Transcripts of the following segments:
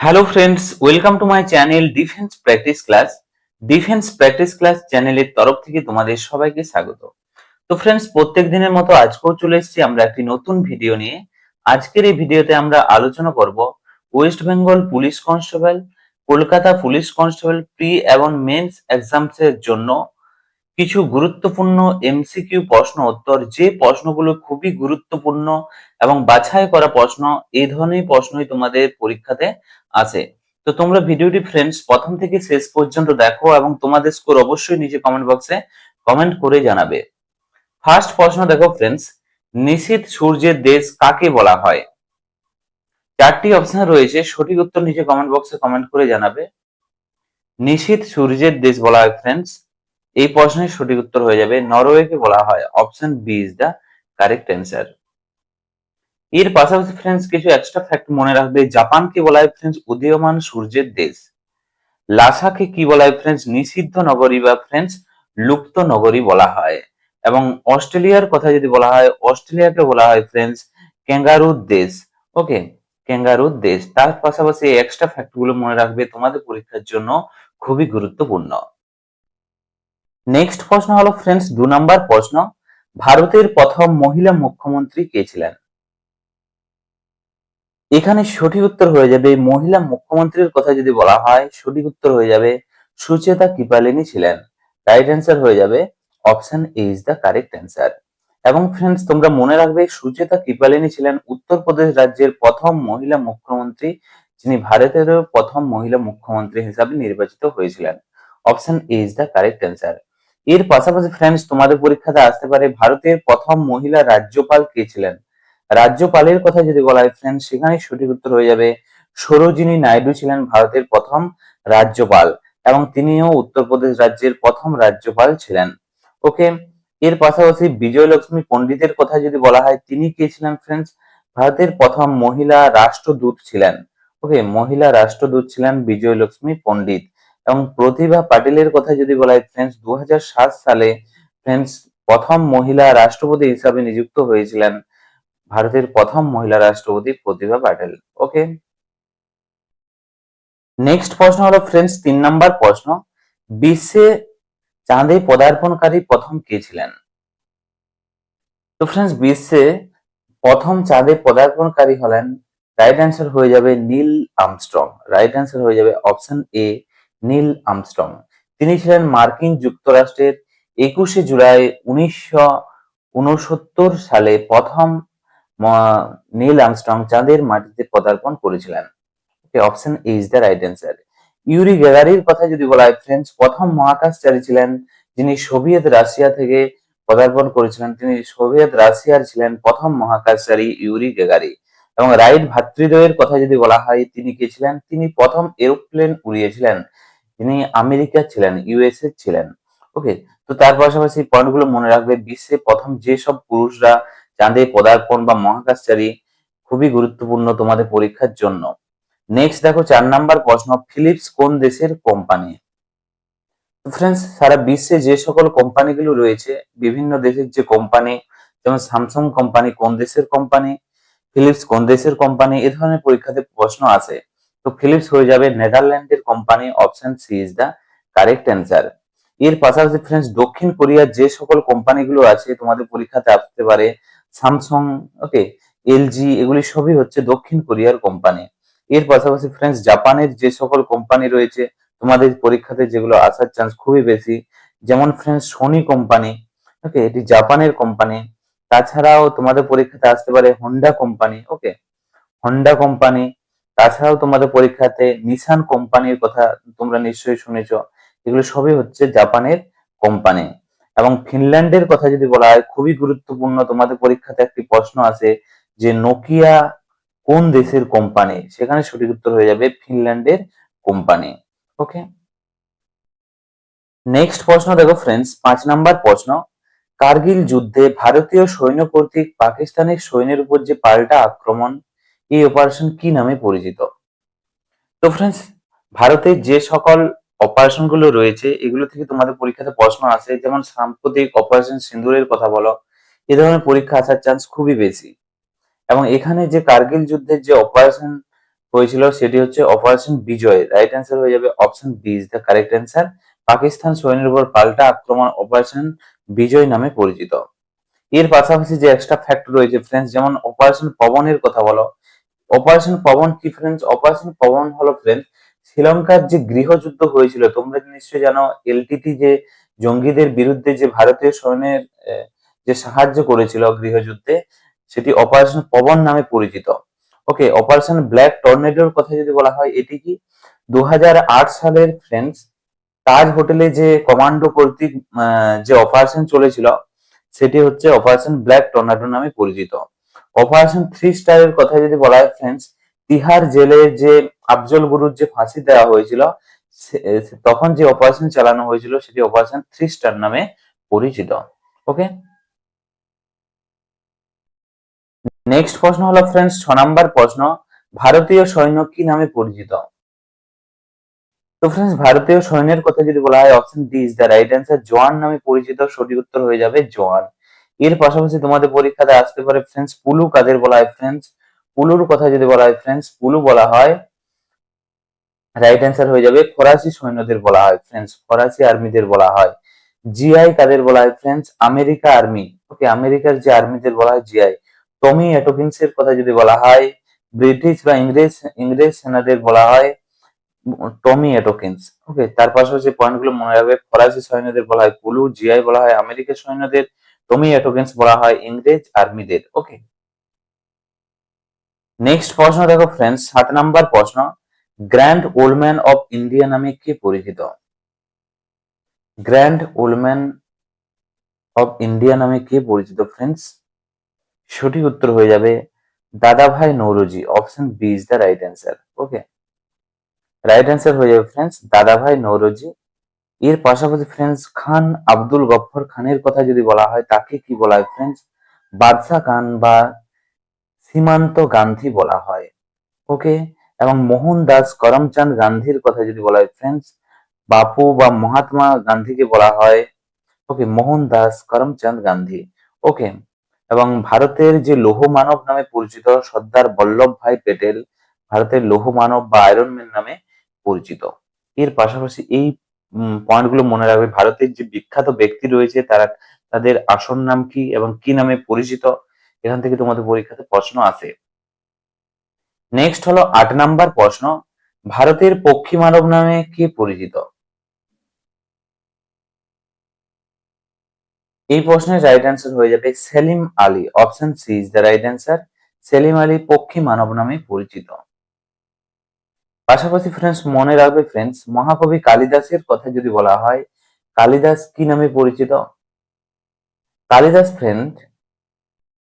Hello friends welcome to my channel defence practice class defence practice class চ্যানেলের তরফ থেকে তোমাদের সবাইকে স্বাগত। তো ফ্রেন্ডস প্রত্যেক দিনের মতো আজকেও চলে এসেছি আমরা একটি নতুন ভিডিও নিয়ে। আজকের এই ভিডিওতে আমরা আলোচনা করব West Bengal police constable Kolkata police constable pre এবং মেন্স এক্সামস এর জন্য কিছু গুরুত্বপূর্ণ এমসিকিউ প্রশ্ন উত্তর, যে প্রশ্নগুলো খুবই গুরুত্বপূর্ণ এবং বাছাই করা প্রশ্ন, এই ধরনের প্রশ্নই তোমাদের পরীক্ষাতে আসে তো তোমরা ভিডিওটি ফ্রেন্ডস প্রথম থেকে শেষ পর্যন্ত দেখো এবং তোমাদের স্কোর অবশ্যই নিচে কমেন্ট বক্সে কমেন্ট করে জানাবে। ফার্স্ট প্রশ্ন দেখো ফ্রেন্ডস নিশীথ সূর্যের দেশ কাকে বলা হয়? চারটি অপশন রয়েছে, সঠিক উত্তর নিচে কমেন্ট বক্সে কমেন্ট করে জানাবে। নিশীথ সূর্যের দেশ বলা হয় ফ্রেন্ডস এই প্রশ্নের সঠিক উত্তর হয়ে যাবে নরওয়েকে বলা হয় option B is the correct answer. এর পাশাপাশি ফ্রেন্ডস কিছু এক্সট্রা ফ্যাক্ট মনে রাখবে। জাপানকে বলা হয় ফ্রেন্ডস উদীয়মান সূর্যের দেশ। লাসাকে কি বলা হয় ফ্রেন্ডস নিষিদ্ধ নগরী বা ফ্রেন্ডস লুপ্ত নগরী বলা হয়। এবং অস্ট্রেলিয়ার কথা যদি বলা হয়, অস্ট্রেলিয়াকে বলা হয় ফ্রেন্ডস ক্যাঙ্গারুর দেশ। ওকে, ক্যাঙ্গারুর দেশ। তার পাশাপাশি এক্সট্রা ফ্যাক্টগুলো মনে রাখবে। তোমাদের পরীক্ষার জন্য খুবই গুরুত্বপূর্ণ। নেক্সট প্রশ্ন হলো ফ্রেন্ডস দু নম্বর প্রশ্ন। ভারতের প্রথম মহিলা মুখ্যমন্ত্রী কে ছিলেন? এখানে সঠিক উত্তর হয়ে যাবে, মহিলা মুখ্যমন্ত্রীর কথা যদি বলা হয়, সঠিক উত্তর হয়ে যাবে, সুচেতা কৃপালিনী ছিলেন। রাইট অ্যান্সার হয়ে যাবে option A is the correct answer এবং ফ্রেন্ডস তোমরা মনে রাখবে, সুচেতা কৃপালিনী ছিলেন উত্তরপ্রদেশ রাজ্যের প্রথম মহিলা মুখ্যমন্ত্রী, যিনি ভারতের প্রথম মহিলা মুখ্যমন্ত্রী হিসাবে নির্বাচিত হয়েছিলেন। Option A is the correct answer এর পাশাপাশি ফ্রেন্ডস তোমাদের পরীক্ষাতে আসতে পারে ভারতের প্রথম মহিলা রাজ্যপাল কে ছিলেন? রাজ্যপালের কথা যদি বলা হয় ফ্রেন্ডস সেখানে সঠিক উত্তর হয়ে যাবে, সরোজিনী নাইডু ছিলেন ভারতের প্রথম রাজ্যপাল এবং তিনিও উত্তরপ্রদেশ রাজ্যের প্রথম রাজ্যপাল ছিলেন। ওকে এর পাশাপাশি বিজয়লক্ষ্মী পণ্ডিতের কথা যদি বলা হয়, তিনি কে ছিলেন ফ্রেন্ডস ভারতের প্রথম মহিলা রাষ্ট্রদূত ছিলেন। ওকে মহিলা রাষ্ট্রদূত ছিলেন বিজয়লক্ষ্মী পণ্ডিত। এবং প্রতিভা পাটিলের কথা যদি বলা হয়, ফ্রেন্ডস দু সালে ফ্রেন্ডস, প্রথম মহিলা রাষ্ট্রপতি হিসাবে নিযুক্ত হয়েছিলেন ভারতের প্রথম মহিলা রাষ্ট্রপতি প্রতিভা পাটেল। ওকে নেক্সট প্রশ্ন হলো, ফ্রেন্ডস, তিন নাম্বার প্রশ্ন। বিশ্বে চাঁদে পদার্পণকারী প্রথম কে ছিলেন? তো ফ্রেন্ডস, বিশ্বে প্রথম চাঁদে পদার্পণকারী হলেন রাইট অ্যান্সার হয়ে যাবে নীল আমস্ট্রং। রাইট অ্যান্সার হয়ে যাবে অপশন এ নীল আমস্ট্রং। তিনি ছিলেন মার্কিন যুক্তরাষ্ট্রের একুশে জুলাই উনিশশো উনসত্তর সালে প্রথম নীল আমস্ট্রং চাঁদের মাটিতে পদার্পণ করেছিলেন। Option A is the right answer Yuri গ্যাগারির কথা যদি বলা হয় ফ্রেন্ডস প্রথম মহাকাশচারী ছিলেন যিনি সোভিয়েত রাশিয়া থেকে পদার্পণ করেছিলেন। তিনি সোভিয়েত রাশিয়ার ছিলেন প্রথম মহাকাশচারী ইউরি গ্যাগারি এবং রাইট ভাতৃদ্বয়ের কথা যদি বলা হয়, তিনি কে ছিলেন? তিনি প্রথম এরোপ্লেন উড়িয়েছিলেন। তিনি আমেরিকা ছিলেন ইউএসএ ছিলেন। ওকে তো তার পাশাপাশি পয়েন্টগুলো মনে রাখবে, বিশ্বে প্রথম যেসব পুরুষরা চাঁদে পদার্পণ বা মহাকাশচারী খুবই গুরুত্বপূর্ণ তোমাদের পরীক্ষার জন্য। নেক্সট দেখো, চার নাম্বার প্রশ্ন ফিলিপস কোন দেশের কোম্পানি ফ্রেন্ডস সারা বিশ্বে যে সকল কোম্পানিগুলো রয়েছে, বিভিন্ন দেশের যে কোম্পানি যেমন স্যামসাং কোম্পানি কোন দেশের কোম্পানি ফিলিপস কোন দেশের কোম্পানি এ ধরনের পরীক্ষাতে প্রশ্ন আসে। তো ফিলিপস হয়ে যাবে নেদারল্যান্ডের company option C is the correct answer এর পাশাপাশি ফ্রেন্ডস দক্ষিণ কোরিয়ার যে সকল কোম্পানিগুলো আছে, তোমাদের পরীক্ষাতে আসতে পারে স্যামসং ওকে এলজি এগুলি সবই হচ্ছে দক্ষিণ কোরিয়ার কোম্পানি এর পাশাপাশি ফ্রেন্ডস জাপানের যে সকল কোম্পানি রয়েছে, তোমাদের পরীক্ষাতে যেগুলো আসার চান্স খুবই বেশি। যেমন ফ্রেন্ডস সোনি কোম্পানি ওকে এটি জাপানের কোম্পানি তাছাড়াও তোমাদের পরীক্ষাতে আসতে পারে Honda company okay Honda company তাছাড়াও তোমাদের পরীক্ষাতে নিসান কোম্পানির কথা তোমরা নিশ্চয়ই শুনেছ। এগুলো সবই হচ্ছে জাপানের কোম্পানি। এবং ফিনল্যান্ডের কথা যদি বলা হয়, খুবই গুরুত্বপূর্ণ তোমাদের পরীক্ষাতে একটি প্রশ্ন আছে যে নোকিয়া কোন দেশের কোম্পানি? সেখানে সঠিক উত্তর হয়ে যাবে ফিনল্যান্ডের কোম্পানি। ওকে নেক্সট প্রশ্ন দেখো ফ্রেন্ডস পাঁচ নাম্বার প্রশ্ন। কার্গিল যুদ্ধে ভারতীয় সৈন্য কর্তৃক পাকিস্তানের সৈন্যের উপর যে পাল্টা আক্রমণ এই অপারেশন কি নামে পরিচিত? তো ফ্রেন্ডস ভারতের যে সকল অপারেশনগুলো রয়েছে, এগুলো থেকে তোমাদের পরীক্ষাতে প্রশ্ন আসে যেমন সাম্প্রতিক অপারেশন সিন্দুরের কথা বলো, এ ধরনের পরীক্ষা আসার চান্স খুবই বেশি। এবং এখানে যে কার্গিল যুদ্ধের যে অপারেশন হয়েছিল, সেটি হচ্ছে অপারেশন বিজয় রাইট অ্যান্সার হয়ে যাবে option B is the correct answer Pakistan সৈন্যের উপর পাল্টা আক্রমণ অপারেশন বিজয় নামে পরিচিত। এর পাশাপাশি যে এক্সট্রা ফ্যাক্ট রয়েছে ফ্রেন্ডস যেমন অপারেশন পবনের কথা বলো অপারেশন পবন কি ফ্রেন্ডস অপারেশন পবন হলো ফ্রেন্ডস শ্রীলঙ্কার যে গৃহযুদ্ধ হয়েছিল, তোমরা নিশ্চয়ই জানো এলটিটি যে জঙ্গিদের বিরুদ্ধে যে ভারতীয় সৈন্যের যে সাহায্য করেছিল গৃহযুদ্ধে, সেটি অপারেশন পবন নামে পরিচিত। ওকে অপারেশন ব্ল্যাক টর্নেডোর কথা যদি বলা হয়, এটি কি? দু হাজার আট সালের ফ্রেন্ডস তাজ হোটেলে যে কমান্ডো কর্তৃক যে অপারেশন চলেছিল, সেটি হচ্ছে অপারেশন ব্ল্যাক টর্নেডো নামে পরিচিত। অপারেশন থ্রি স্টারের কথা যদি বলা হয় ফ্রেন্ডস তিহার জেলে যে আফজল গুরুর যে ফাঁসি দেওয়া হয়েছিল তখন যে অপারেশন চালানো হয়েছিল, সেটি অপারেশন থ্রি স্টার নামে পরিচিত। ওকে নেক্সট প্রশ্ন হলো ফ্রেন্ডস ছ নাম্বার প্রশ্ন, ভারতীয় সৈন্য কি নামে পরিচিত? তো ফ্রেন্ডস ভারতীয় সৈন্যের কথা যদি বলা হয় option D is the right answer জওয়ান নামে পরিচিত, সঠিক উত্তর হয়ে যাবে জওয়ান এর পাশাপাশি তোমাদের পরীক্ষাতে আসতে পারে ফ্রেন্ডস পুলু, কাদের বলা হয় ফ্রেন্ডস পুলুর কথা যদি বলা হয় ফ্রেন্ডস পুলু বলা হয় রাইট অ্যান্সার হয়ে যাবে ফরাসি সৈন্যদের বলা হয় ফ্রেন্ডস ফরাসি আর্মিদের বলা হয়। জিআই কাদের বলা হয় ফ্রেন্ডস আমেরিকা আর্মি। ওকে আমেরিকার যে আর্মিদের বলা হয় জিআই টমি অ্যাটোকিন্স এর কথা যদি বলা হয়, ব্রিটিশ বা ইংরেজ ইংরেজ সেনাদের বলা হয়, টমি অ্যাটোকিন্স। ওকে তার পাশাপাশি পয়েন্টগুলো মনে রাখবে, ফরাসি সৈন্যদের বলা হয় পুলু জিআই বলা হয় আমেরিকার সৈন্যদের টমি অ্যাটোকিন্স বলা হয় ইংরেজ আর্মিদের ওকে নেক্সট প্রশ্ন দেখো ফ্রেন্ডস সাত নাম্বার প্রশ্ন গ্র্যান্ড ওল্ডম্যান অফ ইন্ডিয়া নামে কে পরিচিত? গ্র্যান্ড ওল্ডম্যান অফ ইন্ডিয়া নামে কে পরিচিত ফ্রেন্ডস সঠিক উত্তর হয়ে যাবে Dadabhai Naoroji option B is the right answer okay right answer হয়ে যাবে ফ্রেন্ডস দাদাভাই নৌরোজি এর পাশাপাশি ফ্রেন্ডস খান আব্দুল গফর খানের কথা যদি বলা হয়, তাকে কি বলা হয় ফ্রেন্ডস বাদশা খান বা সীমান্ত গান্ধী বলা হয়। ওকে এবং মোহনদাস করমচাঁদ গান্ধীর কথা যদি বলা হয় ফ্রেন্ডস বাপু বা মহাত্মা গান্ধীকে বলা হয় ওকে মোহনদাস করমচাঁদ গান্ধী। ওকে এবং ভারতের যে লৌহ মানব নামে পরিচিত সর্দার বল্লভ ভাই পেটেল, ভারতের লৌহ মানব বা আয়রন ম্যান নামে পরিচিত। এর পাশাপাশি এই পয়েন্টগুলো মনে রাখবে। ভারতের যে বিখ্যাত ব্যক্তি রয়েছে, তারা তাদের আসল নাম কি এবং কি নামে পরিচিত, এখান থেকে তোমাদের পরীক্ষাতে প্রশ্ন আসে। নেক্সট হলো আট নাম্বার প্রশ্ন, ভারতের পক্ষী মানব নামে কে পরিচিত? এই প্রশ্নের রাইট অ্যান্সার হয়ে যাবে Salim Ali. Option C is the right answer Salim Ali পক্ষী মানব নামে পরিচিত। পাশাপাশি ফ্রেন্ডস মনে রাখবে ফ্রেন্ডস মহাকবি কালিদাসের কথা যদি বলা হয়, কালিদাস কি নামে পরিচিত? কালিদাস ফ্রেন্ড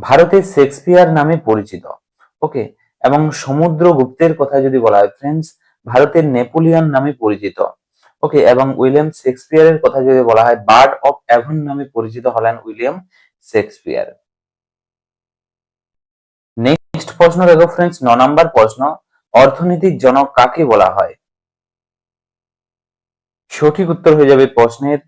ভারতের শেক্সপিয়ার নামে পরিচিত। ওকে এবং সমুদ্রগুপ্তের কথা যদি বলা হয় ফ্রেন্ডস ভারতের নেপোলিয়ন নামে পরিচিত। ওকে এবং উইলিয়াম শেক্সপিয়ারের কথা যদি বলা হয়, বার্ড অফ অ্যাভন নামে পরিচিত হলেন উইলিয়াম শেক্সপিয়ার। নেক্সট প্রশ্ন দেখো ফ্রেন্ডস ন নম্বর প্রশ্ন। অর্থনৈতিক জনক কাকে বলা হয়? সঠিক উত্তর হয়ে যাবে প্রশ্নের।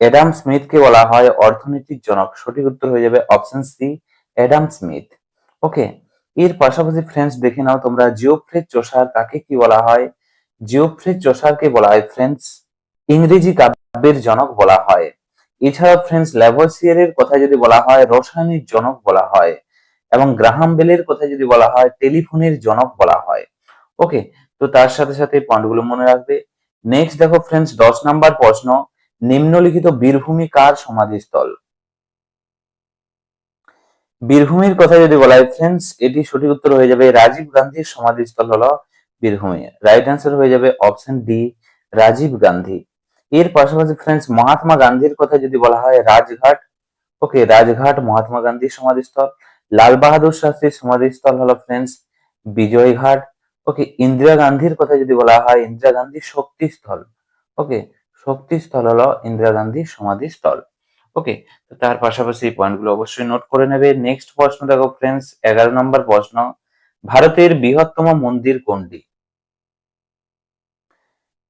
অ্যাডাম স্মিথকে বলা হয় অর্থনৈতিক জনক। সঠিক উত্তর হয়ে যাবে option C, Adam Smith. Okay, এর পাশাপাশি ফ্রেন্ডস দেখে নাও তোমরা। জিওফ্রেড চোষার কাকে কি বলা হয়? জিওফ্রেড চোষারকে বলা হয় ফ্রেন্ডস ইংরেজি কাব্যের জনক বলা হয়। এছাড়া ফ্রেন্ডস ল্যাভোসিয়ারের কথা যদি বলা হয়, রসায়নের জনক বলা হয়। এবং গ্রাহাম বেলের কথা যদি বলা হয়, টেলিফোনের জনক বলা হয়। ওকে, তো তার সাথে সাথে পয়েন্টগুলো মনে রাখবে। নেক্সট দেখো ফ্রেন্ডস দশ নাম্বার প্রশ্ন। নিম্নলিখিত বীরভূমি কার সমাধিস্থল? বীরভূমির কথা যদি বলা হয় ফ্রেন্ডস এটি সঠিক উত্তর হয়ে যাবে রাজীব গান্ধীর সমাধিস্থল হলো বীরভূমি। রাইট অ্যান্সার হয়ে যাবে অপশন ডি রাজীব গান্ধী। এর পাশাপাশি ফ্রেন্ডস মহাত্মা গান্ধীর কথা যদি বলা হয়, রাজঘাট। ওকে, রাজঘাট মহাত্মা গান্ধীর সমাধিস্থল। লাল বাহাদুর শাস্ত্রীর সমাধিস্থল হলো ফ্রেন্ডস বিজয়ঘাট ওকে ইন্দিরা গান্ধীর কথা যদি বলা হয়, ইন্দিরা গান্ধীর শক্তিস্থল। ওকে শক্তিস্থল হলো ইন্দিরা গান্ধীর সমাধিস্থল। ওকে তো তার পাশাপাশি এই পয়েন্টগুলো অবশ্যই নোট করে নেবে। নেক্সট প্রশ্ন দেখো ফ্রেন্ডস এগারো নম্বর প্রশ্ন। ভারতের বৃহত্তম মন্দির কোনটি?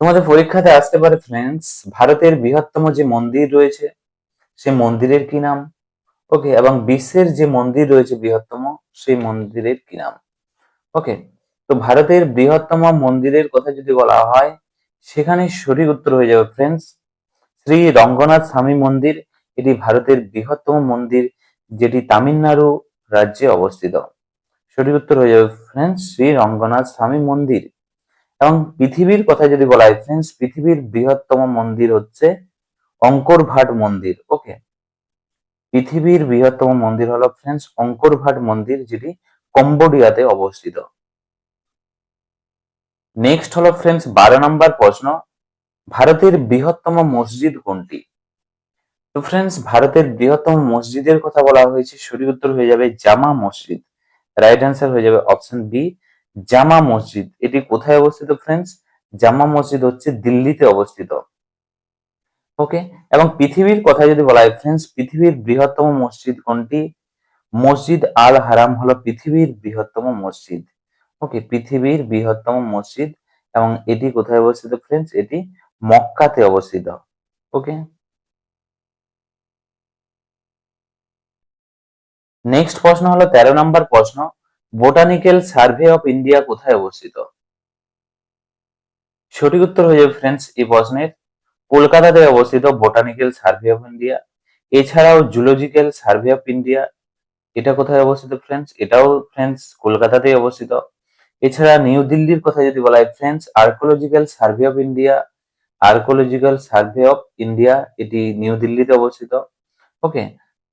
তোমাদের পরীক্ষাতে আসতে পারে ফ্রেন্ডস ভারতের বৃহত্তম যে মন্দির রয়েছে, সে মন্দিরের কি নাম? ওকে এবং বিশ্বের যে মন্দির রয়েছে বৃহত্তম, সেই মন্দিরের কি নাম? ওকে তো ভারতের বৃহত্তম মন্দিরের কথা যদি বলা হয়, সেখানে সঠিক উত্তর হয়ে যাবে ফ্রেন্ডস শ্রী রঙ্গনাথ স্বামী মন্দির, এটি ভারতের বৃহত্তম মন্দির, যেটি তামিলনাড়ু রাজ্যে অবস্থিত। সঠিক উত্তর হয়ে যাবে ফ্রেন্ডস শ্রী রঙ্গনাথ স্বামী মন্দির। এবং পৃথিবীর কথা যদি বলা হয় ফ্রেন্ডস পৃথিবীর বৃহত্তম মন্দির হচ্ছে অঙ্কর ভাট মন্দির। ওকে পৃথিবীর বৃহত্তম মন্দির হলো ফ্রেন্ডস অঙ্কর ভাট মন্দির যেটি কম্বোডিয়াতে অবস্থিত। নেক্সট হলো ফ্রেন্ডস বারো নম্বর প্রশ্ন, ভারতের বৃহত্তম মসজিদ কোনটি? তো ফ্রেন্ডস ভারতের বৃহত্তম মসজিদের কথা বলা হয়েছে, সঠিক উত্তর হয়ে যাবে জামা মসজিদ। রাইট অ্যান্সার হয়ে যাবে অপশন বি জামা মসজিদ। এটি কোথায় অবস্থিত ফ্রেন্ডস জামা মসজিদ হচ্ছে দিল্লিতে অবস্থিত। ওকে এবং পৃথিবীর কথা যদি বলা হয় ফ্রেন্ডস পৃথিবীর বৃহত্তম মসজিদ কোনটি? মসজিদ আল হারাম হলো পৃথিবীর বৃহত্তম মসজিদ। ওকে পৃথিবীর বৃহত্তম মসজিদ এবং এটি কোথায় অবস্থিত ফ্রেন্ডস এটি মক্কাতে অবস্থিত। ওকে নেক্সট প্রশ্ন হলো, তেরো নম্বর প্রশ্ন বোটানিক্যাল সার্ভে অফ ইন্ডিয়া কোথায় অবস্থিত? সঠিক উত্তর হয়ে যাবে ফ্রেন্ডস এই প্রশ্নের। কলকাতাতে অবস্থিত বোটানিক্যাল সার্ভে অফ ইন্ডিয়া, এছাড়াও জুলজিক্যাল সার্ভে অফ ইন্ডিয়া, এটা কোথায় অবস্থিত ফ্রেন্ডস এটাও ফ্রেন্ডস কলকাতাতেই অবস্থিত। এছাড়া নিউ দিল্লির কথা যদি বলা হয় friends archaeological survey of India archaeological survey of India, এটি নিউ দিল্লিতে অবস্থিত। ওকে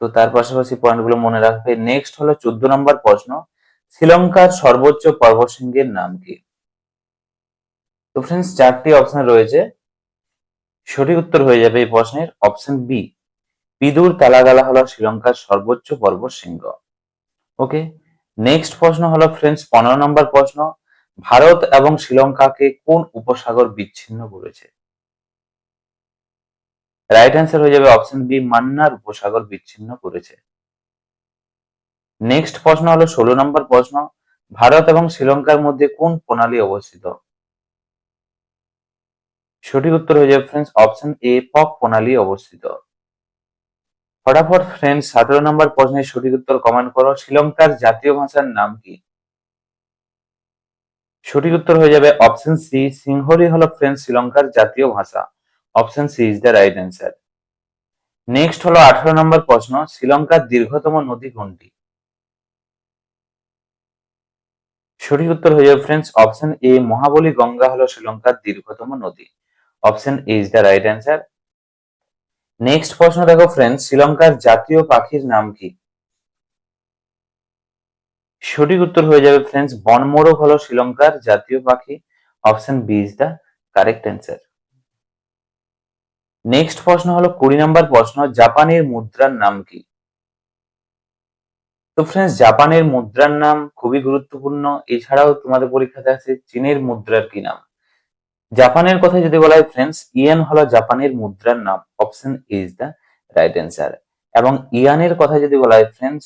তো তার পাশাপাশি পয়েন্টগুলো মনে রাখবে। নেক্সট হলো চোদ্দ নম্বর প্রশ্ন, শ্রীলঙ্কার সর্বোচ্চ পর্বতশৃঙ্গের নাম কি? তো ফ্রেন্ডস চারটি অপশন রয়েছে। সঠিক উত্তর হয়ে যাবে এই প্রশ্নের অপশন বি পিদুর তালাগালা হলো শ্রীলঙ্কার সর্বোচ্চ পর্বত শৃঙ্গ। ওকে নেক্সট প্রশ্ন হলো ফ্রেন্ডস পনেরো নম্বর প্রশ্ন, ভারত এবং শ্রীলঙ্কাকে কোন উপসাগর বিচ্ছিন্ন করেছে? রাইট অ্যান্সার হয়ে যাবে অপশন বি মান্নার উপসাগর বিচ্ছিন্ন করেছে। নেক্সট প্রশ্ন হলো ষোলো নম্বর প্রশ্ন, ভারত এবং শ্রীলঙ্কার মধ্যে কোন প্রণালী অবস্থিত? সঠিক উত্তর হয়ে যাবে ফ্রেন্ডস অপশন এ পক প্রণালী অবস্থিত। ফটাফট ফ্রেন্ডস সতেরো নম্বর প্রশ্নের সঠিক উত্তর কমেন্ট করো। শ্রীলঙ্কার জাতীয় ভাষার নাম কি? সঠিক উত্তর হয়ে যাবে অপশন সি সিংহলি হলো ফ্রেন্ডস শ্রীলঙ্কার জাতীয় ভাষা। Option C is the right answer next হলো আঠারো নম্বর প্রশ্ন, শ্রীলঙ্কার দীর্ঘতম নদী কোনটি? সঠিক উত্তর হয়ে যাবে friends option A Mahaweli Ganga হলো শ্রীলঙ্কার দীর্ঘতম নদী। Option A is the right answer next প্রশ্ন দেখো ফ্রেন্ডস শ্রীলঙ্কার জাতীয় পাখির নাম কি? সঠিক উত্তর হয়ে যাবে ফ্রেন্ডস বনমোরগ হলো শ্রীলঙ্কার জাতীয় পাখি। Option B is the correct answer next প্রশ্ন হলো কুড়ি নম্বর প্রশ্ন, জাপানের মুদ্রার নাম কি? তো ফ্রেন্ডস জাপানের মুদ্রার নাম খুবই গুরুত্বপূর্ণ। এছাড়াও তোমাদের পরীক্ষাতে আছে, চীনের মুদ্রার কি নাম? জাপানের কথা যদি বলা হয় ফ্রেন্ডস ইয়েন হলো জাপানের মুদ্রার নাম। Option is the right answer এবং ইয়ানের কথা যদি বলা হয় ফ্রেন্ডস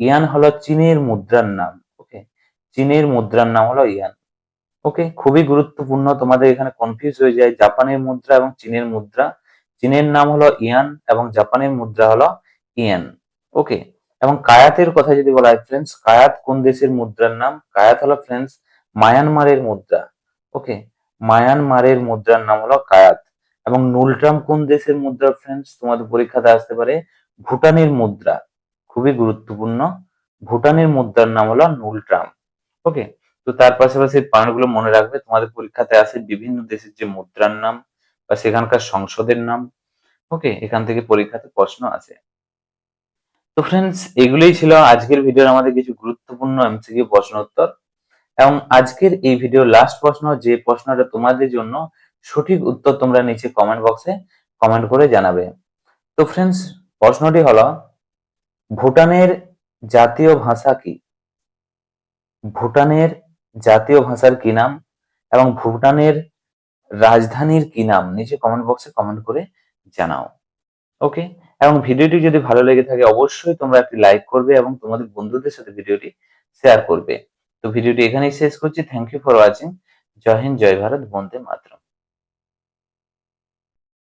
ইয়ান হলো চীনের মুদ্রার নাম। ওকে চীনের মুদ্রার নাম হলো ইয়ান ওকে খুবই গুরুত্বপূর্ণ। তোমাদের এখানে কনফিউজ হয়ে যায়। জাপানের মুদ্রা এবং চীনের মুদ্রা। চীনের নাম হলো ইয়ান এবং জাপানের মুদ্রা হলো ইয়ান ওকে এবং কায়াতের কথা যদি বলা হয় ফ্রেন্ডস কায়াত কোন দেশের মুদ্রার নাম? কায়াত হলো ফ্রেন্ডস মায়ানমারের মুদ্রা। ওকে মায়ানমারের মুদ্রার নাম হলো কায়াত। এবং নুলট্রাম কোন দেশের মুদ্রা ফ্রেন্ডস তোমাদের পরীক্ষাতে আসতে পারে ভুটানের মুদ্রা। খুবই গুরুত্বপূর্ণ। ভুটানের মুদ্রার নাম হলো নুলট্রাম ওকে তো তার পাশাপাশি পয়েন্টগুলো মনে রাখবে, তোমাদের পরীক্ষাতে আসে বিভিন্ন দেশের যে মুদ্রার নাম বা সেখানকার সংসদের নাম। ওকে এখান থেকে পরীক্ষাতে প্রশ্ন আসে। তো ফ্রেন্ডস এগুলোই ছিল আজকের ভিডিওর আমাদের কিছু গুরুত্বপূর্ণ এমসিকিউ প্রশ্ন উত্তর এবং আজকের এই ভিডিও লাস্ট প্রশ্ন, যে প্রশ্নটা তোমাদের জন্য সঠিক উত্তর তোমরা নিচে কমেন্ট বক্সে কমেন্ট করে জানাবে। তো ফ্রেন্ডস প্রশ্নটি হলো, ভুটানের জাতীয় ভাষা কি? ভুটানের জাতীয় ভাষার কি নাম? এবং ভুটানের রাজধানীর কি নাম? নিচে কমেন্ট বক্সে কমেন্ট করে জানাও। ওকে এবং ভিডিওটি যদি ভালো লেগে থাকে, অবশ্যই তোমরা একটি লাইক করবে এবং তোমাদের বন্ধুদের সাথে ভিডিওটি শেয়ার করবে। তো ভিডিওটি এখানেই শেষ করছি। থ্যাংক ইউ ফর ওয়াচিং জয় হিন্দ, জয় ভারত, বন্দে মাতরম।